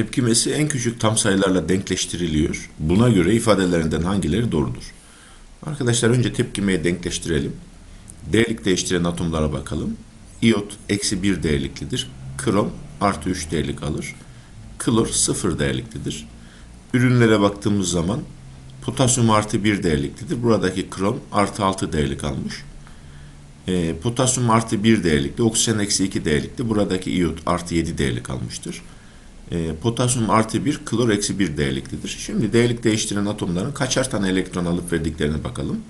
Tepkimesi en küçük tam sayılarla denkleştiriliyor. Buna göre ifadelerinden hangileri doğrudur? Arkadaşlar önce tepkimeyi denkleştirelim. Değerlik değiştiren atomlara bakalım. İyot eksi 1 değerliklidir. Krom artı 3 değerlik alır. Klor 0 değerliklidir. Ürünlere baktığımız zaman potasyum artı 1 değerliklidir. Buradaki krom artı 6 değerlik almış. E, potasyum artı 1 değerlikli, oksijen eksi 2 değerlikli. Buradaki iyot artı 7 değerlik almıştır. E, potasyum artı 1, klor eksi 1 değerliklidir. Şimdi değerlik değiştiren atomların kaçar tane elektron alıp verdiklerine bakalım.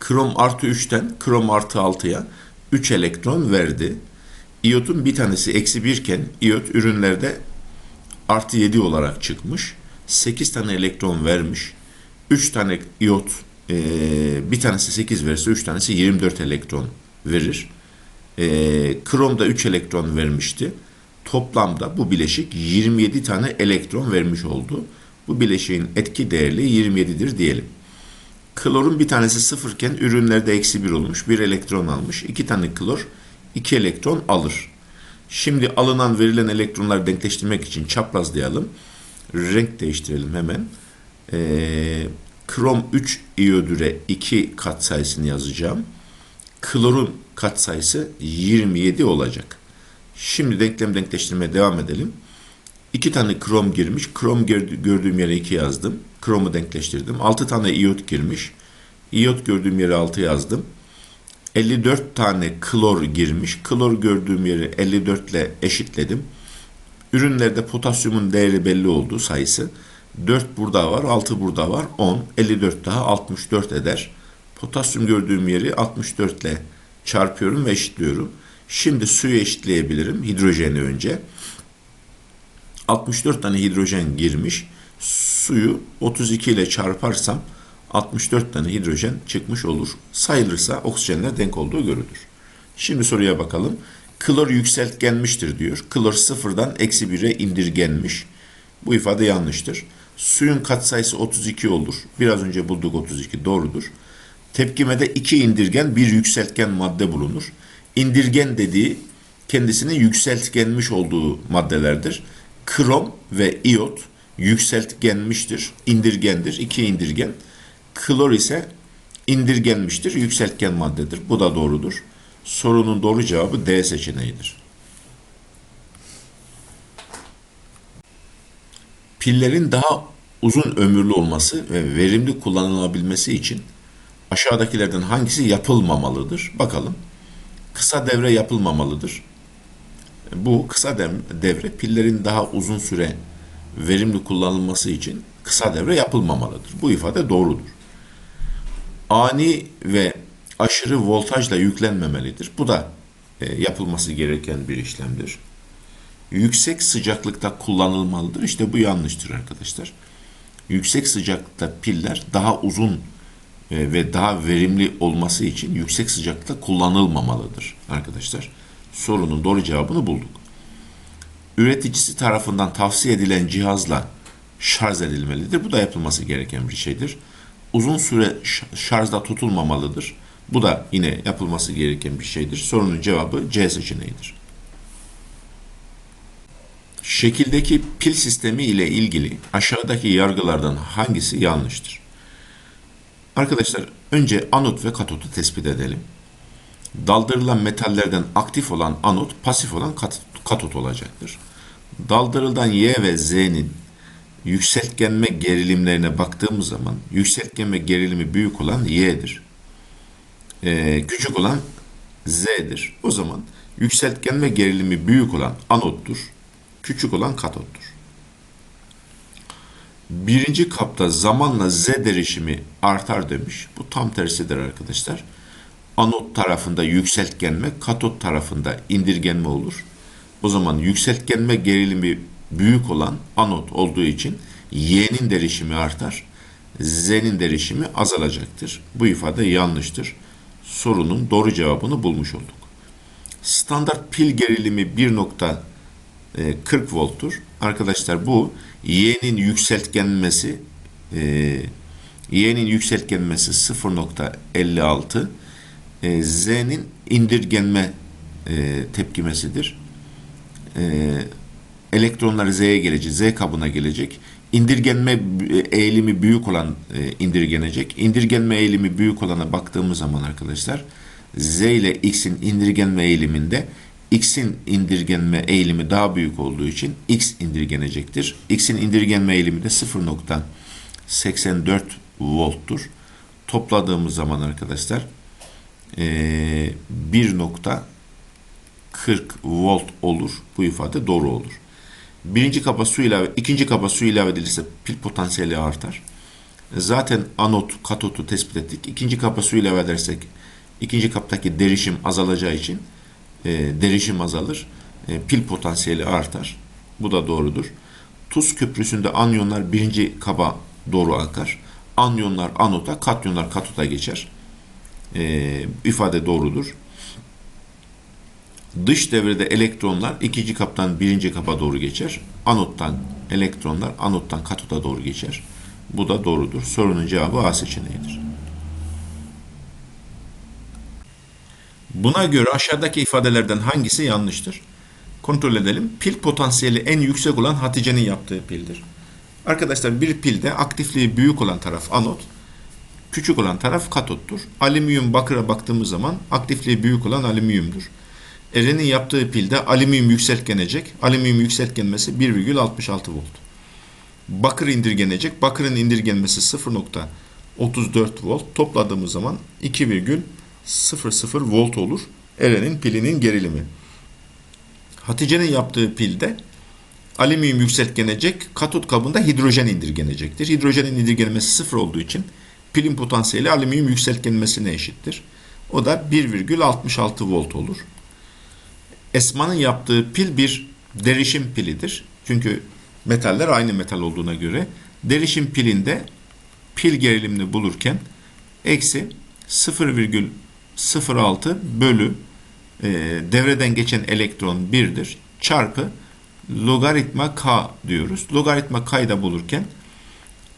Krom artı 3'ten krom artı 6'ya 3 elektron verdi. İyotun bir tanesi eksi 1 iken iyot ürünlerde artı 7 olarak çıkmış. 8 tane elektron vermiş. 3 tane iyot e, bir tanesi 8 verirse 3 tanesi 24 elektron verir. E, krom da 3 elektron vermişti. Toplamda bu bileşik 27 tane elektron vermiş oldu. Bu bileşiğin etki değerli 27'dir diyelim. Klorun bir tanesi sıfırken ürünlerde eksi 1 olmuş. 1 elektron almış. 2 tane klor 2 elektron alır. Şimdi alınan verilen elektronları denkleştirmek için çaprazlayalım. Renk değiştirelim hemen. Ee, krom 3 iyodüre 2 katsayısını yazacağım. Klorun katsayısı 27 olacak. Şimdi denklem denkleştirmeye devam edelim. İki tane krom girmiş. Krom gördüğüm yere 2 yazdım. Kromu denkleştirdim. 6 tane iyot girmiş. İyot gördüğüm yere 6 yazdım. 54 tane klor girmiş. Klor gördüğüm yeri 54 ile eşitledim. Ürünlerde potasyumun değeri belli oldu sayısı. 4 burada var, 6 burada var. 10, 54 daha 64 eder. Potasyum gördüğüm yeri 64 ile çarpıyorum ve eşitliyorum. Şimdi suyu eşitleyebilirim hidrojeni önce. 64 tane hidrojen girmiş. Suyu 32 ile çarparsam 64 tane hidrojen çıkmış olur. Sayılırsa oksijenler denk olduğu görülür. Şimdi soruya bakalım. Klor yükseltgenmiştir diyor. Klor sıfırdan eksi 1'e indirgenmiş. Bu ifade yanlıştır. Suyun katsayısı 32 olur. Biraz önce bulduk 32 doğrudur. Tepkimede iki indirgen bir yükseltgen madde bulunur. İndirgen dediği kendisine yükseltgenmiş olduğu maddelerdir. Krom ve iyot yükseltgenmiştir, indirgendir, iki indirgen. Klor ise indirgenmiştir, yükseltgen maddedir. Bu da doğrudur. Sorunun doğru cevabı D seçeneğidir. Pillerin daha uzun ömürlü olması ve verimli kullanılabilmesi için aşağıdakilerden hangisi yapılmamalıdır? Bakalım. Kısa devre yapılmamalıdır. Bu kısa devre pillerin daha uzun süre verimli kullanılması için kısa devre yapılmamalıdır. Bu ifade doğrudur. Ani ve aşırı voltajla yüklenmemelidir. Bu da e, yapılması gereken bir işlemdir. Yüksek sıcaklıkta kullanılmalıdır. İşte bu yanlıştır arkadaşlar. Yüksek sıcaklıkta piller daha uzun ve daha verimli olması için yüksek sıcaklıkta kullanılmamalıdır arkadaşlar. Sorunun doğru cevabını bulduk. Üreticisi tarafından tavsiye edilen cihazla şarj edilmelidir. Bu da yapılması gereken bir şeydir. Uzun süre şarjda tutulmamalıdır. Bu da yine yapılması gereken bir şeydir. Sorunun cevabı C seçeneğidir. Şekildeki pil sistemi ile ilgili aşağıdaki yargılardan hangisi yanlıştır? Arkadaşlar önce anot ve katotu tespit edelim. Daldırılan metallerden aktif olan anot, pasif olan katot olacaktır. Daldırıldan Y ve Z'nin yükseltgenme gerilimlerine baktığımız zaman yükseltgenme gerilimi büyük olan Y'dir. Ee, küçük olan Z'dir. O zaman yükseltgenme gerilimi büyük olan anottur. Küçük olan katottur. Birinci kapta zamanla Z derişimi artar demiş. Bu tam tersidir arkadaşlar. Anot tarafında yükseltgenme, katot tarafında indirgenme olur. O zaman yükseltgenme gerilimi büyük olan anot olduğu için Y'nin derişimi artar. Z'nin derişimi azalacaktır. Bu ifade yanlıştır. Sorunun doğru cevabını bulmuş olduk. Standart pil gerilimi 1.40 volttur. Arkadaşlar bu Y'nin yükseltgenmesi e, Y'nin yükseltgenmesi 0.56 e, Z'nin indirgenme e, tepkimesidir. E, elektronlar Z'ye gelecek, Z kabına gelecek. İndirgenme eğilimi büyük olan indirgenecek. İndirgenme eğilimi büyük olana baktığımız zaman arkadaşlar Z ile X'in indirgenme eğiliminde X'in indirgenme eğilimi daha büyük olduğu için X indirgenecektir. X'in indirgenme eğilimi de 0.84 volttur. Topladığımız zaman arkadaşlar e, 1.40 volt olur. Bu ifade doğru olur. Birinci kaba su ilave, ikinci kaba su ilave edilirse pil potansiyeli artar. Zaten anot, katotu tespit ettik. İkinci kaba su ilave edersek ikinci kaptaki derişim azalacağı için e, derişim azalır. E, pil potansiyeli artar. Bu da doğrudur. Tuz köprüsünde anyonlar birinci kaba doğru akar. Anyonlar anota, katyonlar katota geçer. E, ifade doğrudur. Dış devrede elektronlar ikinci kaptan birinci kapa doğru geçer. Anottan elektronlar anottan katota doğru geçer. Bu da doğrudur. Sorunun cevabı A seçeneğidir. Buna göre aşağıdaki ifadelerden hangisi yanlıştır? Kontrol edelim. Pil potansiyeli en yüksek olan Hatice'nin yaptığı pildir. Arkadaşlar bir pilde aktifliği büyük olan taraf anot, küçük olan taraf katottur. Alüminyum bakıra baktığımız zaman aktifliği büyük olan alüminyumdur. Eren'in yaptığı pilde alüminyum yükseltgenecek. Alüminyum yükseltgenmesi 1,66 volt. Bakır indirgenecek. Bakırın indirgenmesi 0.34 volt. Topladığımız zaman 2,00 volt olur. Eren'in pilinin gerilimi. Hatice'nin yaptığı pilde alüminyum yükseltgenecek. Katot kabında hidrojen indirgenecektir. Hidrojenin indirgenmesi 0 olduğu için pilin potansiyeli alüminyum yükseltgenmesine eşittir. O da 1,66 volt olur. Esma'nın yaptığı pil bir derişim pilidir. Çünkü metaller aynı metal olduğuna göre derişim pilinde pil gerilimini bulurken eksi 0,06 bölü e, devreden geçen elektron 1'dir çarpı logaritma k diyoruz. Logaritma k'yı da bulurken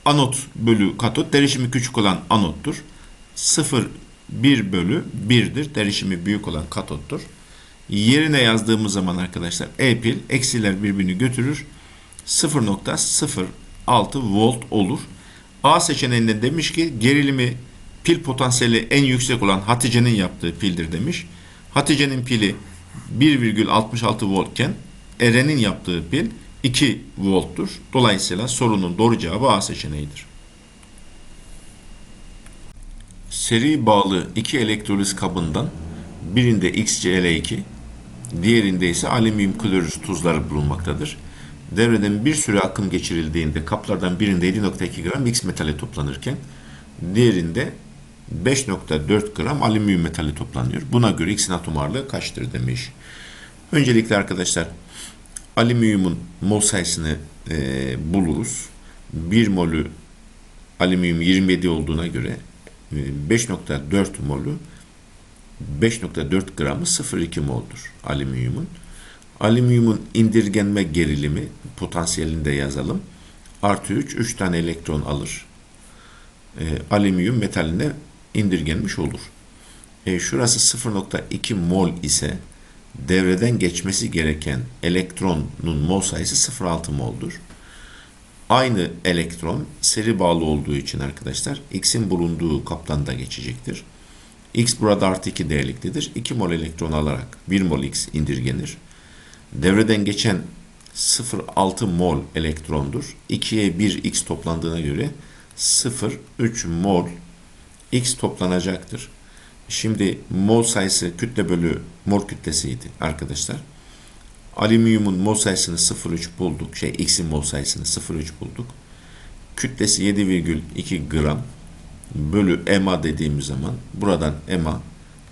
anot bölü katot derişimi küçük olan anottur. 0 1 bölü 1'dir. Derişimi büyük olan katottur. Yerine yazdığımız zaman arkadaşlar E pil eksiler birbirini götürür. 0.06 volt olur. A seçeneğinde demiş ki gerilimi pil potansiyeli en yüksek olan Hatice'nin yaptığı pildir demiş. Hatice'nin pili 1,66 voltken Eren'in yaptığı pil 2 volttur. Dolayısıyla sorunun doğru cevabı A seçeneğidir. Seri bağlı iki elektroliz kabından birinde XCl2, diğerinde ise alüminyum klorür tuzları bulunmaktadır. Devreden bir süre akım geçirildiğinde kaplardan birinde 7.2 gram X metali toplanırken diğerinde 5.4 gram alüminyum metali toplanıyor. Buna göre X'in atom ağırlığı kaçtır demiş. Öncelikle arkadaşlar alüminyumun mol sayısını e, buluruz. 1 molü alüminyum 27 olduğuna göre 5.4 molü 5.4 gramı 0.2 moldur alüminyumun. Alüminyumun indirgenme gerilimi potansiyelini de yazalım. Artı 3, 3 tane elektron alır. E, alüminyum metaline indirgenmiş olur. E, şurası 0.2 mol ise devreden geçmesi gereken elektronun mol sayısı 0.6 moldur. Aynı elektron seri bağlı olduğu için arkadaşlar X'in bulunduğu kaptan da geçecektir. X burada artı 2 değerliktedir. 2 mol elektron alarak 1 mol X indirgenir. Devreden geçen 0,6 mol elektrondur. 2'ye 1 X toplandığına göre 0,3 mol X toplanacaktır. Şimdi mol sayısı kütle bölü mol kütlesiydi arkadaşlar. Alüminyumun mol sayısını 0,3 bulduk. Şey X'in mol sayısını 0,3 bulduk. Kütlesi 7,2 gram bölü EMA dediğimiz zaman buradan EMA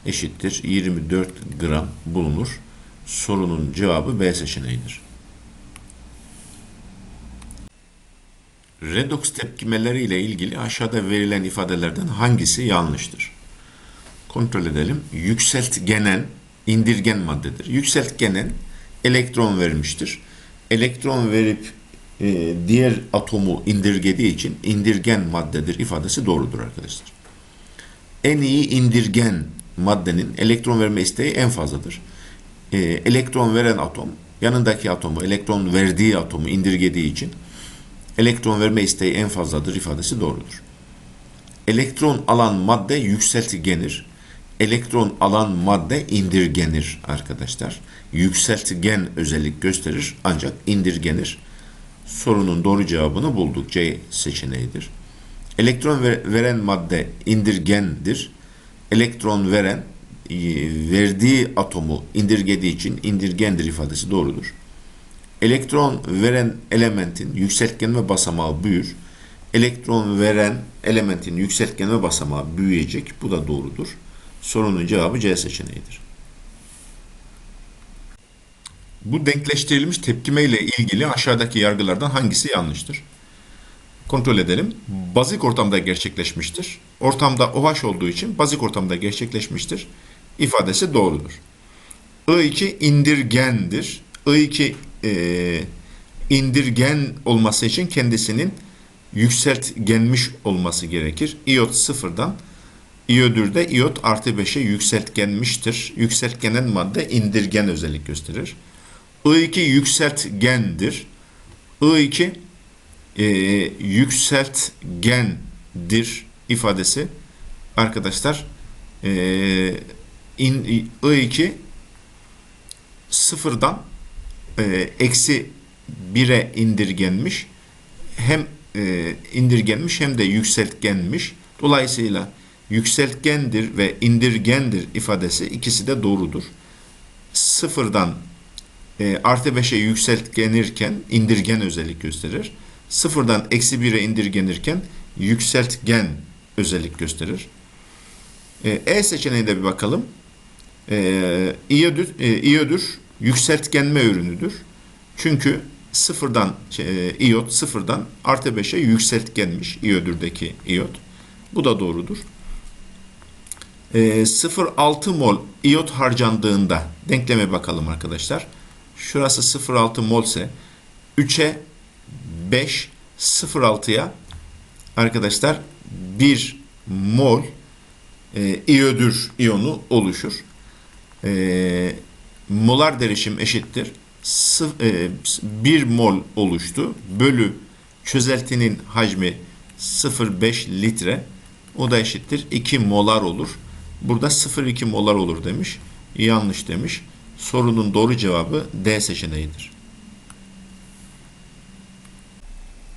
eşittir 24 gram bulunur. Sorunun cevabı B seçeneğidir. Redox tepkimeleri ile ilgili aşağıda verilen ifadelerden hangisi yanlıştır? Kontrol edelim. Yükseltgenen indirgen maddedir. Yükseltgenen elektron vermiştir. Elektron verip e, diğer atomu indirgediği için indirgen maddedir ifadesi doğrudur arkadaşlar. En iyi indirgen maddenin elektron verme isteği en fazladır. E, elektron veren atom yanındaki atomu, elektron verdiği atomu indirgediği için elektron verme isteği en fazladır ifadesi doğrudur. Elektron alan madde yükseltgenir. Elektron alan madde indirgenir arkadaşlar. Yükseltgen özellik gösterir ancak indirgenir. Sorunun doğru cevabını bulduk. C seçeneğidir. Elektron veren madde indirgendir. Elektron veren e, verdiği atomu indirgediği için indirgendir ifadesi doğrudur. Elektron veren elementin yükseltgenme basamağı büyür. Elektron veren elementin yükseltgenme basamağı büyüyecek. Bu da doğrudur. Sorunun cevabı C seçeneğidir. Bu denkleştirilmiş tepkime ile ilgili aşağıdaki yargılardan hangisi yanlıştır? Kontrol edelim. Bazik ortamda gerçekleşmiştir. Ortamda OH olduğu için bazik ortamda gerçekleşmiştir. İfadesi doğrudur. I2 indirgendir. I2 e, indirgen olması için kendisinin yükseltgenmiş olması gerekir. İyot sıfırdan İyodürde iyot artı 5'e yükseltgenmiştir. Yükseltgenen madde indirgen özellik gösterir. I2 yükseltgendir. I2 e, yükseltgendir ifadesi arkadaşlar e, in, I2 sıfırdan eksi 1'e indirgenmiş hem e, indirgenmiş hem de yükseltgenmiş. Dolayısıyla yükseltgendir ve indirgendir ifadesi ikisi de doğrudur. Sıfırdan e, artı 5'e yükseltgenirken indirgen özellik gösterir. Sıfırdan eksi 1'e indirgenirken yükseltgen özellik gösterir. E, e seçeneğine bir bakalım. E, iyodür, e, iyodür yükseltgenme ürünüdür. Çünkü sıfırdan e, iyot sıfırdan artı 5'e yükseltgenmiş iyodürdeki iyot. Bu da doğrudur. E, 0,6 mol iyot harcandığında denkleme bakalım arkadaşlar. Şurası 0,6 mol ise 3'e 5 0,6'ya arkadaşlar 1 mol e, iyodür iyonu oluşur. E, molar derişim eşittir. 1 e, mol oluştu. Bölü çözeltinin hacmi 0,5 litre. O da eşittir. 2 molar olur. Burada 0,2 molar olur demiş. Yanlış demiş. Sorunun doğru cevabı D seçeneğidir.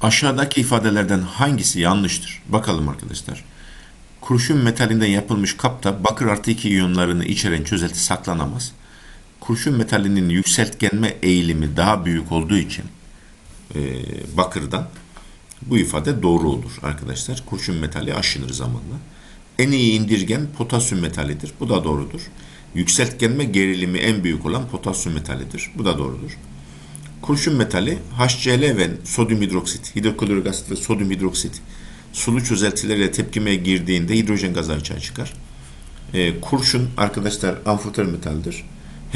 Aşağıdaki ifadelerden hangisi yanlıştır? Bakalım arkadaşlar. Kurşun metalinden yapılmış kapta bakır artı 2 iyonlarını içeren çözelti saklanamaz. Kurşun metalinin yükseltgenme eğilimi daha büyük olduğu için e, bakırdan bu ifade doğru olur arkadaşlar. Kurşun metali aşınır zamanla. En iyi indirgen potasyum metalidir. Bu da doğrudur. Yükseltgenme gerilimi en büyük olan potasyum metalidir. Bu da doğrudur. Kurşun metali HCl ve sodyum hidroksit, hidroklorik asit ve sodyum hidroksit sulu çözeltilerle tepkimeye girdiğinde hidrojen gazı açığa çıkar. E, kurşun arkadaşlar amfoter metaldir.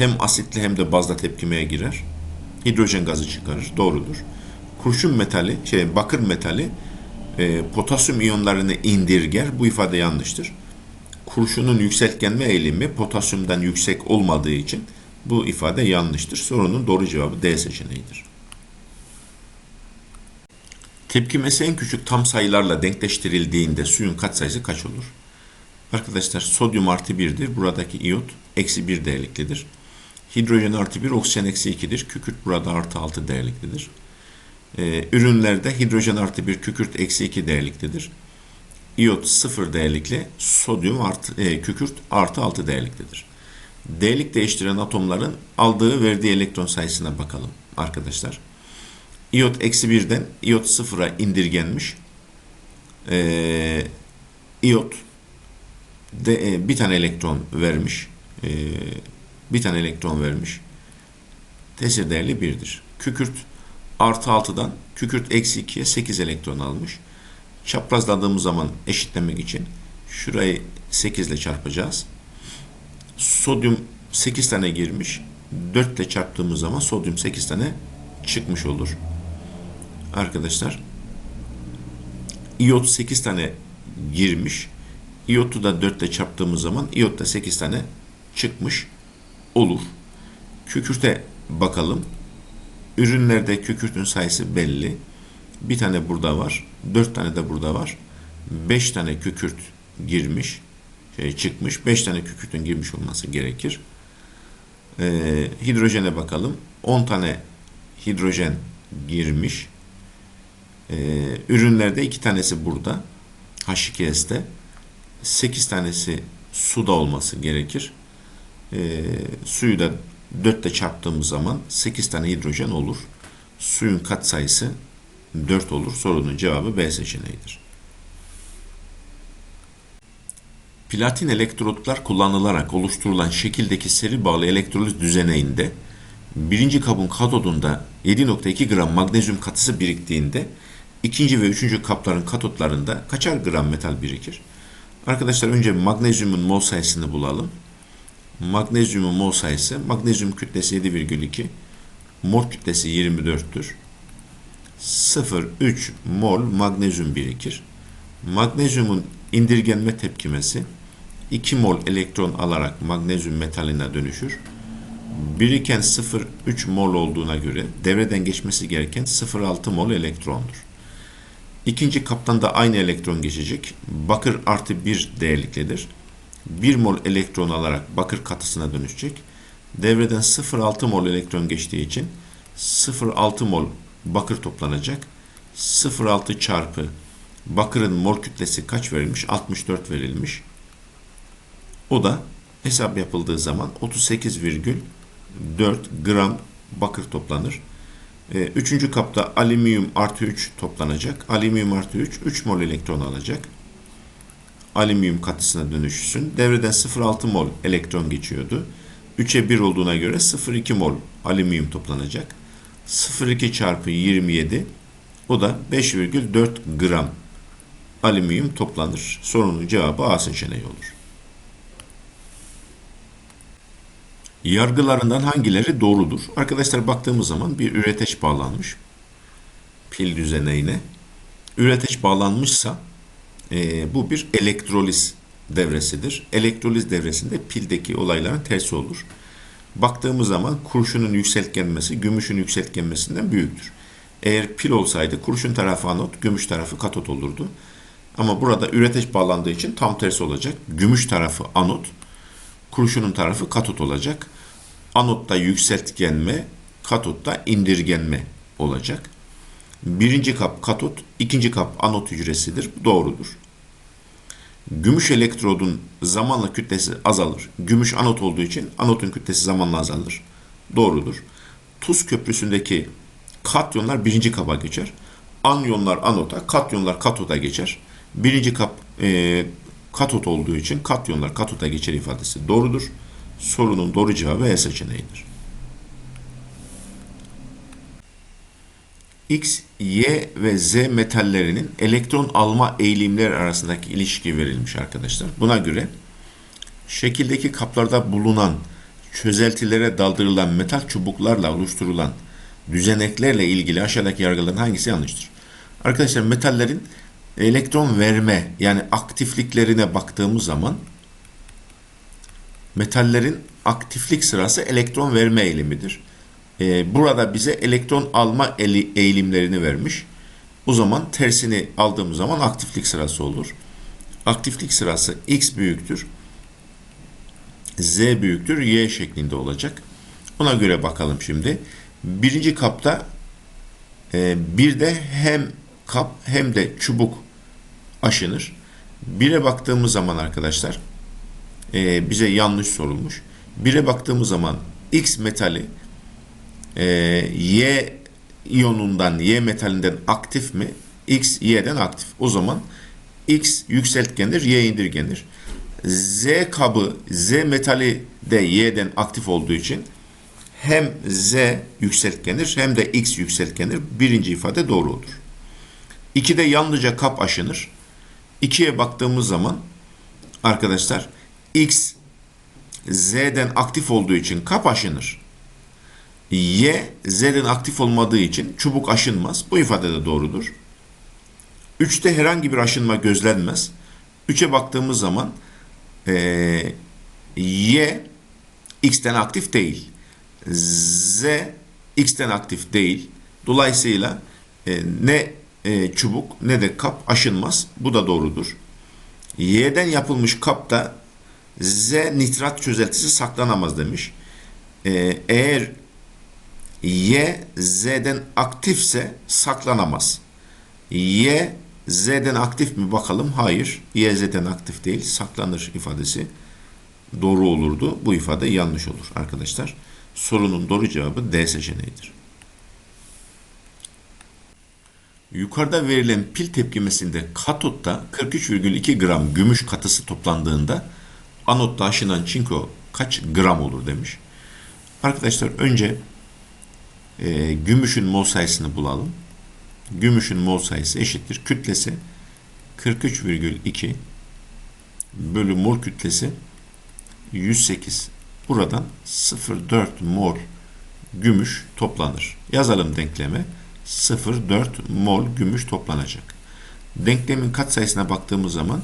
Hem asitli hem de bazla tepkimeye girer. Hidrojen gazı çıkarır. Doğrudur. Kurşun metali, şey bakır metali e, potasyum iyonlarını indirger. Bu ifade yanlıştır. Kurşunun yükseltgenme eğilimi potasyumdan yüksek olmadığı için bu ifade yanlıştır. Sorunun doğru cevabı D seçeneğidir. Tepkimesi en küçük tam sayılarla denkleştirildiğinde suyun katsayısı kaç olur? Arkadaşlar sodyum artı 1'dir. Buradaki iyot eksi 1 değerliklidir. Hidrojen artı 1, oksijen eksi 2'dir. Kükürt burada artı 6 değerliklidir. Ee, ürünlerde hidrojen artı 1, kükürt eksi 2 değerliklidir. İyot 0 değerlikli, sodyum artı, e, kükürt artı 6 değerliklidir. Değerlik değiştiren atomların aldığı verdiği elektron sayısına bakalım arkadaşlar. İyot eksi 1'den iyot 0'a indirgenmiş. Ee, iyot de, e, bir tane elektron vermiş. E, bir tane elektron vermiş. Tesir değerli 1'dir. Kükürt artı 6'dan kükürt eksi 2'ye 8 elektron almış. Çaprazladığımız zaman eşitlemek için şurayı 8 ile çarpacağız. Sodyum 8 tane girmiş. 4 ile çarptığımız zaman sodyum 8 tane çıkmış olur. Arkadaşlar iyot 8 tane girmiş. İyotu da 4 ile çarptığımız zaman iyot da 8 tane çıkmış olur. Kükürte bakalım. Ürünlerde kükürtün sayısı belli. Bir tane burada var. Dört tane de burada var. Beş tane kükürt girmiş. Şey çıkmış. Beş tane kükürtün girmiş olması gerekir. Ee, hidrojene bakalım. 10 tane hidrojen girmiş. Ee, ürünlerde iki tanesi burada. H2S'te. 8 tanesi suda olması gerekir. Ee, suyu da 4 ile çarptığımız zaman 8 tane hidrojen olur. Suyun katsayısı 4 olur. Sorunun cevabı B seçeneğidir. Platin elektrotlar kullanılarak oluşturulan şekildeki seri bağlı elektroliz düzeneğinde birinci kabın katodunda 7.2 gram magnezyum katısı biriktiğinde ikinci ve üçüncü kapların katotlarında kaçar gram metal birikir? Arkadaşlar önce magnezyumun mol sayısını bulalım. Magnezyumun mol sayısı, magnezyum kütlesi 7,2, mol kütlesi 24'tür. 0,3 mol magnezyum birikir. Magnezyumun indirgenme tepkimesi 2 mol elektron alarak magnezyum metaline dönüşür. Biriken 0,3 mol olduğuna göre devreden geçmesi gereken 0,6 mol elektrondur. İkinci kaptan da aynı elektron geçecek. Bakır artı 1 değerliktedir. 1 mol elektron alarak bakır katısına dönüşecek. Devreden 0,6 mol elektron geçtiği için 0,6 mol bakır toplanacak. 0,6 çarpı bakırın mol kütlesi kaç verilmiş? 64 verilmiş. O da hesap yapıldığı zaman 38,4 gram bakır toplanır. Ee, üçüncü kapta alüminyum artı 3 toplanacak. Alüminyum artı 3, 3 mol elektron alacak. Alüminyum katısına dönüşsün. Devreden 0,6 mol elektron geçiyordu. 3'e 1 olduğuna göre 0,2 mol alüminyum toplanacak. 0,2 çarpı 27 o da 5,4 gram alüminyum toplanır. Sorunun cevabı A seçeneği olur. Yargılarından hangileri doğrudur? Arkadaşlar baktığımız zaman bir üreteç bağlanmış pil düzeneğine. Üreteç bağlanmışsa e, bu bir elektroliz devresidir. Elektroliz devresinde pildeki olayların tersi olur. Baktığımız zaman kurşunun yükseltgenmesi gümüşün yükseltgenmesinden büyüktür. Eğer pil olsaydı kurşun tarafı anot, gümüş tarafı katot olurdu. Ama burada üreteç bağlandığı için tam tersi olacak. Gümüş tarafı anot, kurşunun tarafı katot olacak. Anotta yükseltgenme, katotta indirgenme olacak. Birinci kap katot, ikinci kap anot hücresidir. Doğrudur. Gümüş elektrodun zamanla kütlesi azalır. Gümüş anot olduğu için anotun kütlesi zamanla azalır. Doğrudur. Tuz köprüsündeki katyonlar birinci kaba geçer. Anyonlar anota, katyonlar katoda geçer. Birinci kap e, katot olduğu için katyonlar katota geçer ifadesi doğrudur. Sorunun doğru cevabı E seçeneğidir. X, Y ve Z metallerinin elektron alma eğilimleri arasındaki ilişki verilmiş arkadaşlar. Buna göre şekildeki kaplarda bulunan çözeltilere daldırılan metal çubuklarla oluşturulan düzeneklerle ilgili aşağıdaki yargıların hangisi yanlıştır? Arkadaşlar metallerin elektron verme yani aktifliklerine baktığımız zaman metallerin aktiflik sırası elektron verme eğilimidir. Ee, burada bize elektron alma eğilimlerini vermiş. O zaman tersini aldığımız zaman aktiflik sırası olur. Aktiflik sırası x büyüktür. Z büyüktür. Y şeklinde olacak. Ona göre bakalım şimdi. Birinci kapta e, bir de hem kap hem de çubuk aşınır. Bire baktığımız zaman arkadaşlar e, bize yanlış sorulmuş. Bire baktığımız zaman X metali e, Y iyonundan, Y metalinden aktif mi? X, Y'den aktif. O zaman X yükseltgendir, Y indirgendir. Z kabı, Z metali de Y'den aktif olduğu için hem Z yükseltgenir hem de X yükseltgenir. Birinci ifade doğru olur. 2'de yalnızca kap aşınır. 2'ye baktığımız zaman arkadaşlar X Z'den aktif olduğu için kap aşınır. Y Z'den aktif olmadığı için çubuk aşınmaz. Bu ifade de doğrudur. 3'te herhangi bir aşınma gözlenmez. 3'e baktığımız zaman ee, Y X'ten aktif değil. Z X'ten aktif değil. Dolayısıyla e, ne e, çubuk ne de kap aşınmaz. Bu da doğrudur. Y'den yapılmış kapta Z nitrat çözeltisi saklanamaz demiş. E, eğer Y Z'den aktifse saklanamaz. Y Z'den aktif mi bakalım? Hayır. Y Z'den aktif değil. Saklanır ifadesi doğru olurdu. Bu ifade yanlış olur arkadaşlar. Sorunun doğru cevabı D seçeneğidir. Yukarıda verilen pil tepkimesinde katotta 43,2 gram gümüş katısı toplandığında anotta aşınan çinko kaç gram olur demiş. Arkadaşlar önce e, gümüşün mol sayısını bulalım. Gümüşün mol sayısı eşittir. Kütlesi 43,2 bölü mol kütlesi 108. Buradan 0,4 mol gümüş toplanır. Yazalım denkleme. 0,4 mol gümüş toplanacak. Denklemin katsayısına baktığımız zaman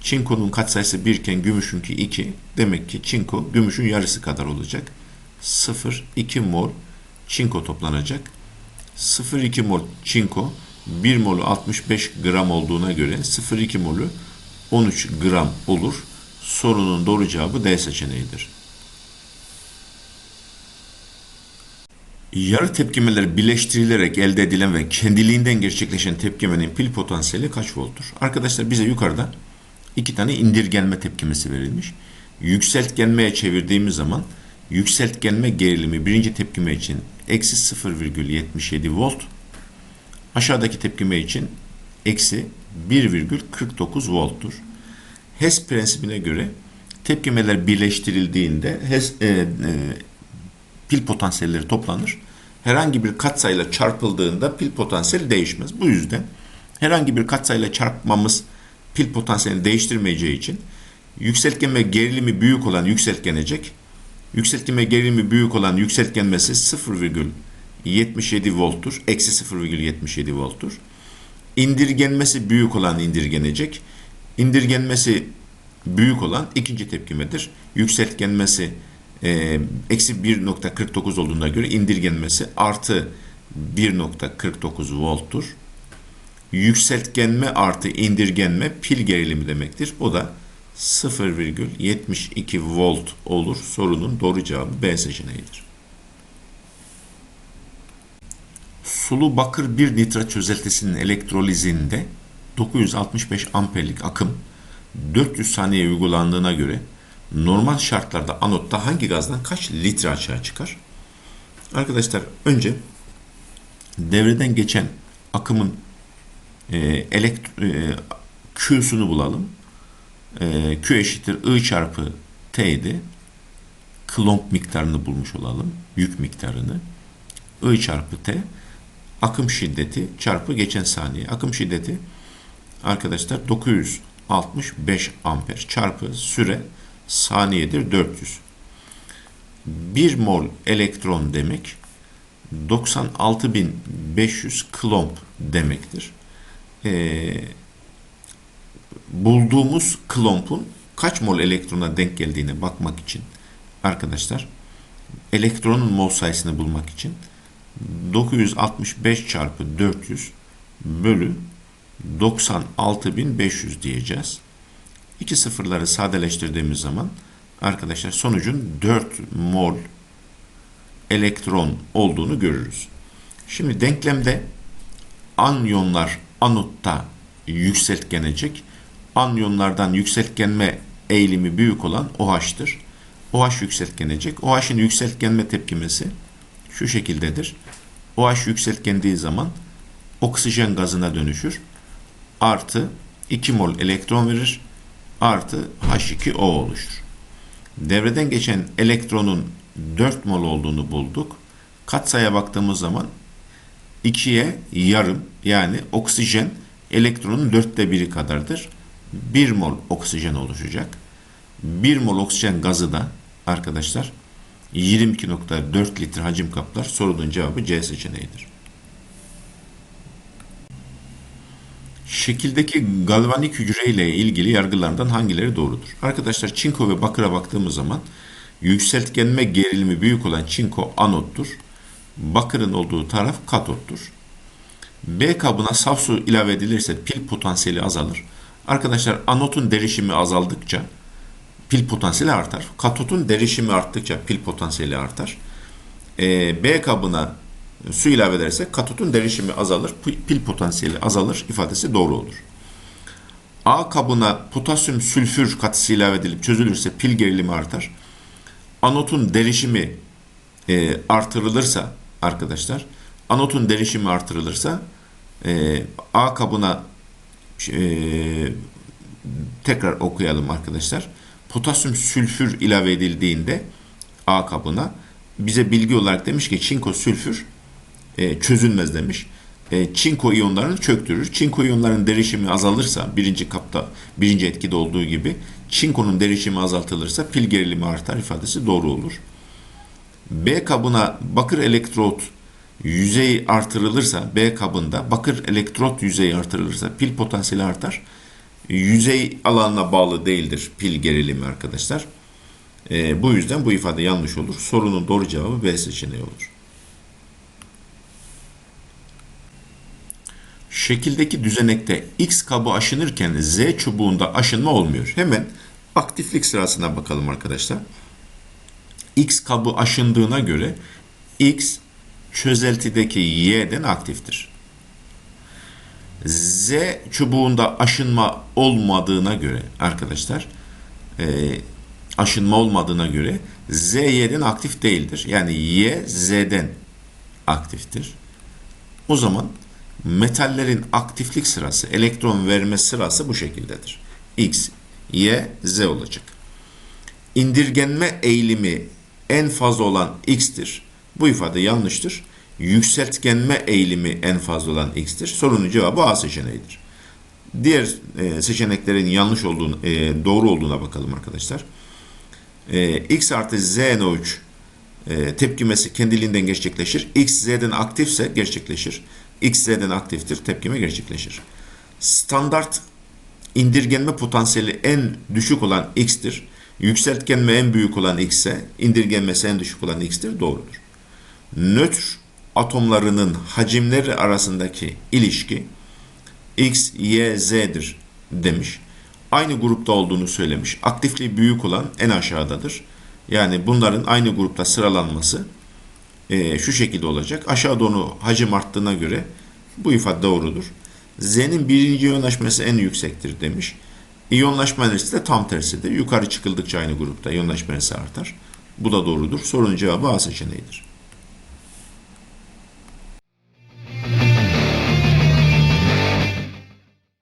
çinkonun katsayısı 1 iken gümüşünki 2. Demek ki çinko gümüşün yarısı kadar olacak. 0,2 mol çinko toplanacak. 0,2 mol çinko 1 molü 65 gram olduğuna göre 0,2 molü 13 gram olur. Sorunun doğru cevabı D seçeneğidir. Yarı tepkimeler birleştirilerek elde edilen ve kendiliğinden gerçekleşen tepkimenin pil potansiyeli kaç volttur? Arkadaşlar bize yukarıda iki tane indirgenme tepkimesi verilmiş. Yükseltgenmeye çevirdiğimiz zaman yükseltgenme gerilimi birinci tepkime için eksi 0,77 volt. Aşağıdaki tepkime için eksi 1,49 volttur. HES prensibine göre tepkimeler birleştirildiğinde HES, e, e, pil potansiyelleri toplanır. Herhangi bir katsayıyla çarpıldığında pil potansiyeli değişmez. Bu yüzden herhangi bir katsayıyla çarpmamız pil potansiyelini değiştirmeyeceği için yükseltgenme gerilimi büyük olan yükseltgenecek, yükseltgenme gerilimi büyük olan yükseltgenmesi 0,77 volttur. Eksi 0,77 volttur. İndirgenmesi büyük olan indirgenecek. İndirgenmesi büyük olan ikinci tepkimedir. Yükseltgenmesi e, eksi 1.49 olduğuna göre indirgenmesi artı 1.49 volttur. Yükseltgenme artı indirgenme pil gerilimi demektir. O da 0,72 volt olur. Sorunun doğru cevabı B seçeneğidir. Sulu bakır bir nitrat çözeltisinin elektrolizinde 965 amperlik akım 400 saniye uygulandığına göre normal şartlarda anotta hangi gazdan kaç litre açığa çıkar? Arkadaşlar önce devreden geçen akımın e, elekt e, Q'sunu bulalım. E, Q eşittir I çarpı T'ydi. Klomp miktarını bulmuş olalım. Yük miktarını. I çarpı T akım şiddeti çarpı geçen saniye. Akım şiddeti arkadaşlar 965 amper çarpı süre saniyedir 400. 1 mol elektron demek 96.500 klomp demektir. Ee, bulduğumuz klompun kaç mol elektrona denk geldiğine bakmak için arkadaşlar elektronun mol sayısını bulmak için 965 çarpı 400 bölü 96.500 diyeceğiz. İki sıfırları sadeleştirdiğimiz zaman arkadaşlar sonucun 4 mol elektron olduğunu görürüz. Şimdi denklemde anyonlar anotta yükseltgenecek. Anyonlardan yükseltgenme eğilimi büyük olan OH'tır. OH yükseltgenecek. OH'ın yükseltgenme tepkimesi şu şekildedir. OH yükseltgendiği zaman oksijen gazına dönüşür. Artı 2 mol elektron verir artı H2O oluşur. Devreden geçen elektronun 4 mol olduğunu bulduk. Katsaya baktığımız zaman 2'ye yarım yani oksijen elektronun dörtte biri kadardır. 1 mol oksijen oluşacak. 1 mol oksijen gazı da arkadaşlar 22.4 litre hacim kaplar. Sorunun cevabı C seçeneğidir. Şekildeki galvanik hücre ile ilgili yargılardan hangileri doğrudur? Arkadaşlar çinko ve bakıra baktığımız zaman yükseltgenme gerilimi büyük olan çinko anottur. Bakırın olduğu taraf katottur. B kabına saf su ilave edilirse pil potansiyeli azalır. Arkadaşlar anotun derişimi azaldıkça pil potansiyeli artar. Katotun derişimi arttıkça pil potansiyeli artar. Ee, B kabına su ilave edersek katotun derişimi azalır, pi- pil potansiyeli azalır ifadesi doğru olur. A kabına potasyum sülfür katısı ilave edilip çözülürse pil gerilimi artar. Anotun derişimi e, artırılırsa arkadaşlar, anotun derişimi artırılırsa e, A kabına e, tekrar okuyalım arkadaşlar. Potasyum sülfür ilave edildiğinde A kabına bize bilgi olarak demiş ki çinko sülfür e, çözülmez demiş. E, çinko iyonlarını çöktürür. Çinko iyonların derişimi azalırsa birinci kapta birinci etkide olduğu gibi çinkonun derişimi azaltılırsa pil gerilimi artar ifadesi doğru olur. B kabına bakır elektrot yüzeyi artırılırsa B kabında bakır elektrot yüzeyi artırılırsa pil potansiyeli artar. Yüzey alanına bağlı değildir pil gerilimi arkadaşlar. E, bu yüzden bu ifade yanlış olur. Sorunun doğru cevabı B seçeneği olur. Şekildeki düzenekte X kabı aşınırken Z çubuğunda aşınma olmuyor. Hemen aktiflik sırasına bakalım arkadaşlar. X kabı aşındığına göre X çözeltideki Y'den aktiftir. Z çubuğunda aşınma olmadığına göre arkadaşlar e, aşınma olmadığına göre Z Y'den aktif değildir. Yani Y Z'den aktiftir. O zaman metallerin aktiflik sırası, elektron verme sırası bu şekildedir. X, Y, Z olacak. İndirgenme eğilimi en fazla olan X'tir. Bu ifade yanlıştır. Yükseltgenme eğilimi en fazla olan X'tir. Sorunun cevabı A seçeneğidir. Diğer e, seçeneklerin yanlış olduğunu, e, doğru olduğuna bakalım arkadaşlar. E, X artı Z NO3 e, tepkimesi kendiliğinden gerçekleşir. X Z'den aktifse gerçekleşir. X Z'den aktiftir, tepkime gerçekleşir. Standart indirgenme potansiyeli en düşük olan X'tir. Yükseltgenme en büyük olan X indirgenmesi en düşük olan X'tir. Doğrudur. Nötr atomlarının hacimleri arasındaki ilişki X, Y, Z'dir demiş. Aynı grupta olduğunu söylemiş. Aktifliği büyük olan en aşağıdadır. Yani bunların aynı grupta sıralanması e, şu şekilde olacak. Aşağı doğru hacim arttığına göre bu ifade doğrudur. Z'nin birinci iyonlaşması en yüksektir demiş. İyonlaşma enerjisi de tam tersidir. Yukarı çıkıldıkça aynı grupta iyonlaşma enerjisi artar. Bu da doğrudur. Sorunun cevabı A seçeneğidir.